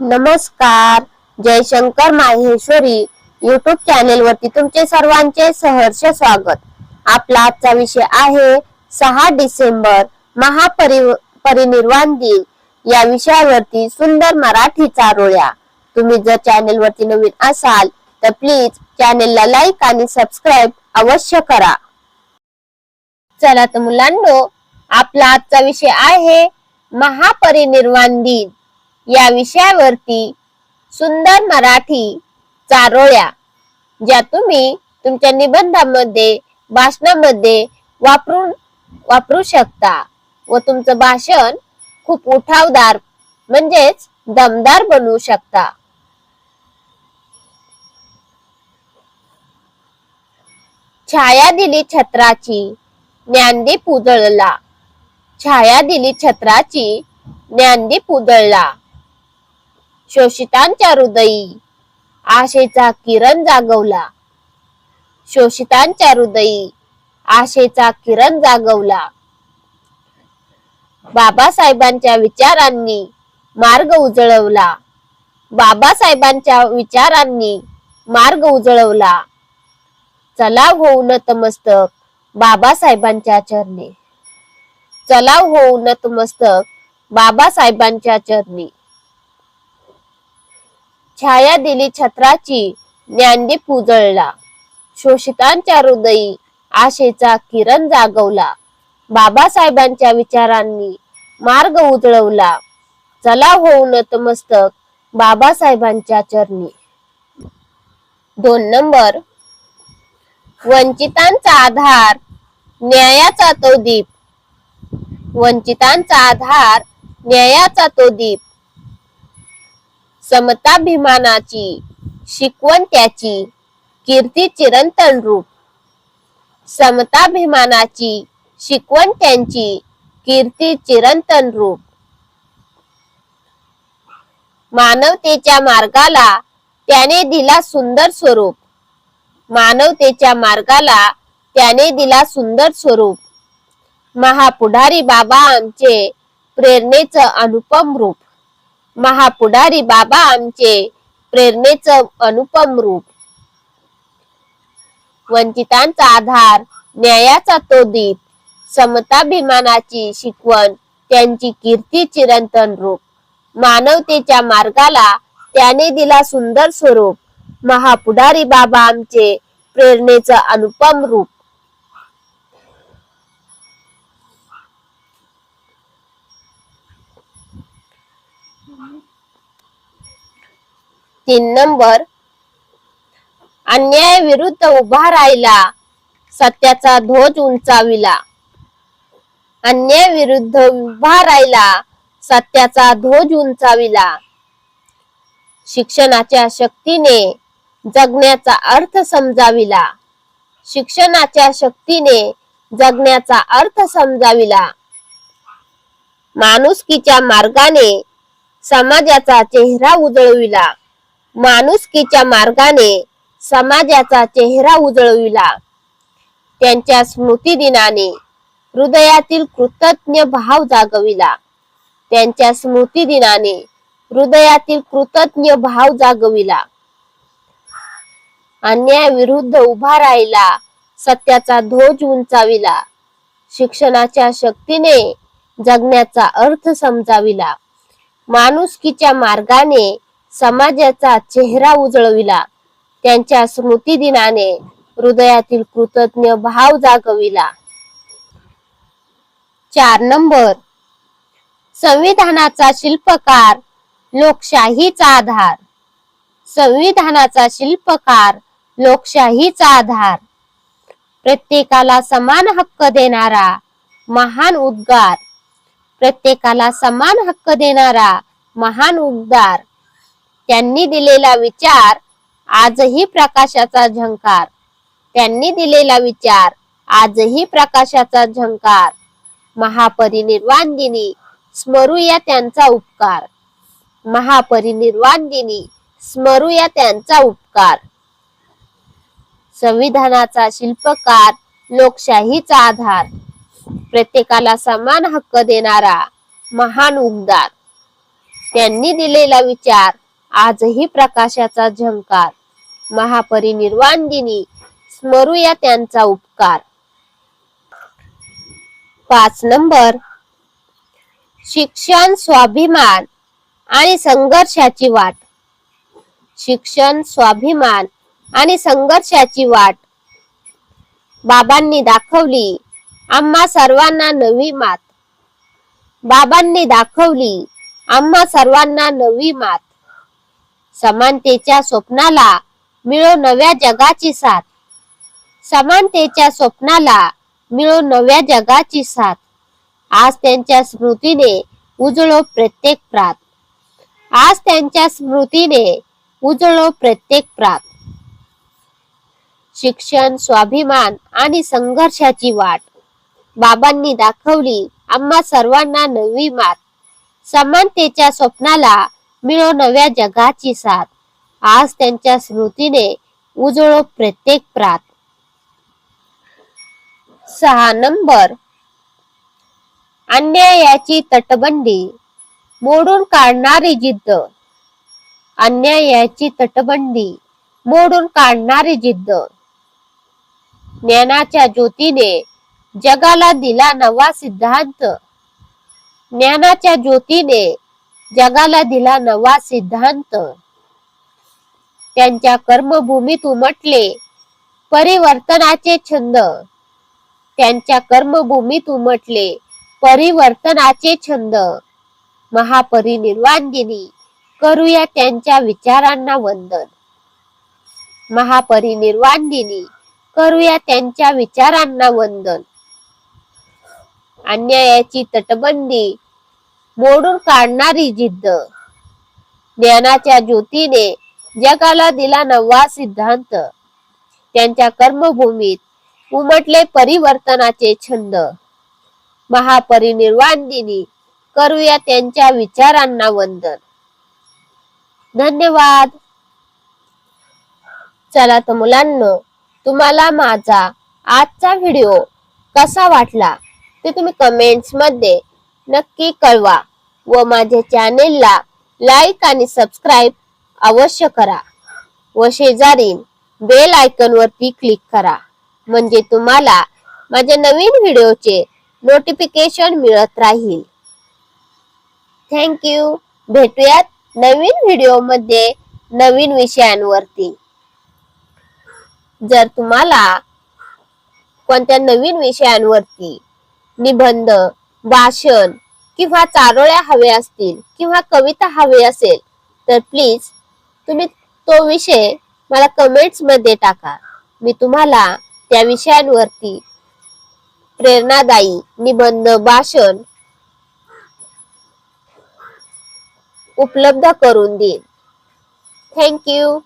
नमस्कार Jaishankar Maheshwari YouTube channel वरती तुमचे सर्वांचे सहर्ष स्वागत. आपला आजचा विषय आहे सहा डिसेंबर महापरि परिनिर्वाण दिन. या विषयावरती सुंदर मराठी चारोळ्या तुम्ही जर चॅनेल वरती नवीन असाल तर प्लीज चॅनेलला लाईक आणि सबस्क्राईब अवश्य करा. चला तर मुलांनो आपला आजचा विषय आहे महापरिनिर्वाण दिन. या विषयावरती सुंदर मराठी चारोळ्या ज्या तुम्ही तुमच्या निबंधामध्ये भाषणामध्ये वापरून वापरू शकता व तुमचं भाषण खूप उठावदार म्हणजेच दमदार बनवू शकता. छाया दिली छत्राची ज्ञानदीप उजळला छाया दिली छत्राची ज्ञानदीप उजळला शोषितांच्या हृदयी. आशेचा किरण जागवला. शोषितांच्या हृदयी. आशेचा किरण जागवला. बाबासाहेबांच्या विचारांनी मार्ग उजळवला. बाबासाहेबांच्या विचारांनी मार्ग उजळवला. चलाव होऊ नतमस्तक बाबासाहेबांच्या चरणी. चलाव होऊ नतमस्तक बाबासाहेबांच्या चरणी. छाया दिली छत्राची ज्ञानदीप उजळला शोषितांच्या हृदयी आशेचा किरण जागवला. बाबासाहेबांच्या विचारांनी मार्ग उजळवला. चला होऊ नतमस्तक बाबासाहेबांच्या चरणी. दोन नंबर. वंचितांचा आधार न्यायाचा तो दीप. वंचितांचा आधार न्यायाचा तो दीप. समताभिमानाची शिकवण त्याची कीर्ती चिरंतन रूप. समताभिमानाची शिकवण त्यांची कीर्ती चिरंतन रूप. मानवतेच्या मार्गाला त्याने दिला सुंदर स्वरूप. मानवतेच्या मार्गाला त्याने दिला सुंदर स्वरूप. महापुढारी बाबा आमचे प्रेरणेचं अनुपम रूप. महापुढारी बाबा आमचे प्रेरणेचं अनुपम रूप. वंचितांचा आधार न्यायाचा तो दीप समताभिमानाची शिकवण त्यांची कीर्ती चिरंतन रूप. मानवतेच्या मार्गाला त्याने दिला सुंदर स्वरूप. महापुढारी बाबा आमचे प्रेरणेचं अनुपम रूप. तीन नंबर. अन्याय विरुद्ध उभा राहिला सत्याचा ध्वज उंचाविला. अन्याय विरुद्ध उभा राहिला सत्याचा ध्वज उंचाविला. शिक्षणाच्या शक्तीने जगण्याचा अर्थ समजाविला. शिक्षणाच्या शक्तीने जगण्याचा अर्थ समजाविला. माणुसकीच्या मार्गाने समाजाचा चेहरा उजळविला. माणुसकीच्या मार्गाने समाजाचा चेहरा उजळविला. त्यांच्या स्मृती दिनाने हृदयातील कृतज्ञ भाव जागविला. त्यांच्या स्मृती दिनाने हृदयातील कृतज्ञ भाव जागविला. अन्यायाविरुद्ध उभा राहिला सत्याचा ध्वज उंचाविला शिक्षणाच्या शक्तीने जगण्याचा अर्थ समजाविला. माणुसकीच्या मार्गाने समाजाचा चेहरा उजळविला. त्यांच्या स्मृती दिनाने हृदयातील कृतज्ञ भाव जागविला. चार नंबर. संविधानाचा शिल्पकार लोकशाहीचा आधार. संविधानाचा शिल्पकार लोकशाहीचा आधार. प्रत्येकाला समान हक्क देणारा महान उद्गार. प्रत्येकाला समान हक्क देणारा महान उद्गार. त्यांनी दिलेला विचार आजही प्रकाशाचा झंकार. त्यांनी दिलेला विचार आजही प्रकाशाचा झंकार. महापरिनिर्वाण दिनी स्मरूया त्यांचा उपकार. महापरिनिर्वाण दिनी स्मरूया त्यांचा उपकार. संविधानाचा शिल्पकार लोकशाहीचा आधार. प्रत्येकाला समान हक्क देणारा महान उमदार. त्यांनी दिलेला विचार आजही प्रकाशाचा झंकार. महापरिनिर्वाण दिनी स्मरूया त्यांचा उपकार. पाच नंबर. शिक्षण स्वाभिमान आणि संघर्षाची वाट. शिक्षण स्वाभिमान आणि संघर्षाची वाट. बाबांनी दाखवली आम्हा सर्वांना नवी मात. बाबांनी दाखवली आम्हा सर्वांना नवी मात. समानतेच्या स्वप्नाला मिळो नव्या जगाची साथ. समानतेच्या स्वप्नाला मिळो नव्या जगाची साथ. आज त्यांच्या स्मृतीने उजळो प्रत्येक प्रात. आज त्यांच्या स्मृतीने उजळो प्रत्येक प्रात. शिक्षण स्वाभिमान आणि संघर्षाची वाट. बाबांनी दाखवली आम्हा सर्वांना नवी मात. समानतेच्या स्वप्नाला मिळो नव्या जगाची साथ. आज त्यांच्या स्मृतीने उजळो प्रत्येक प्रात. सहा नंबर. अन्यायाची तटबंदी. मोडून काढणारी जिद्द. अन्यायाची तटबंदी. मोडून काढणारी जिद्द. ज्ञानाच्या ज्योतीने जगाला दिला नवा सिद्धांत. ज्ञानाच्या ज्योतीने जगाला दिला नवा सिद्धांत. त्यांच्या कर्मभूमीत उमटले. परिवर्तनाचे छंद. त्यांच्या कर्मभूमीत उमटले. परिवर्तनाचे छंद. महापरिनिर्वाण दिनी करूया त्यांच्या विचारांना वंदन. महापरिनिर्वाण दिनी करूया त्यांच्या विचारांना वंदन. अन्यायाची तटबंदी. मोडून काढणारी जिद्द. ज्ञानाच्या ज्योतीने जगाला दिला नवा सिद्धांत. त्यांच्या कर्मभूमीत उमटले परिवर्तनाचे छंद. महापरिनिर्वाण दिनी करूया त्यांच्या विचारांना वंदन. धन्यवाद. चला तर मुलांनो तुम्हाला माझा आजचा व्हिडिओ कसा वाटला ते तुम्ही कमेंट्समध्ये नक्की कळवा व माझ्या चॅनेलला लाईक आणि सबस्क्राईब अवश्य करा व शेजारी बेल आयकॉन वरती क्लिक करा. म्हणजे तुम्हाला माझ्या नवीन व्हिडिओचे नोटिफिकेशन मिळत राहील. थँक्यू भेटूयात नवीन व्हिडिओमध्ये नवीन विषयांवरती. जर तुम्हाला कोणत्या नवीन विषयांवरती निबंध भाषण किंवा चारोळ्या हवे असतील किंवा कविता हवे असेल तर प्लीज तुम्ही तो विषय मला कमेंट्समध्ये टाका. मी तुम्हाला त्या विषयांवरती प्रेरणादायी निबंध भाषण उपलब्ध करून देईन. थँक्यू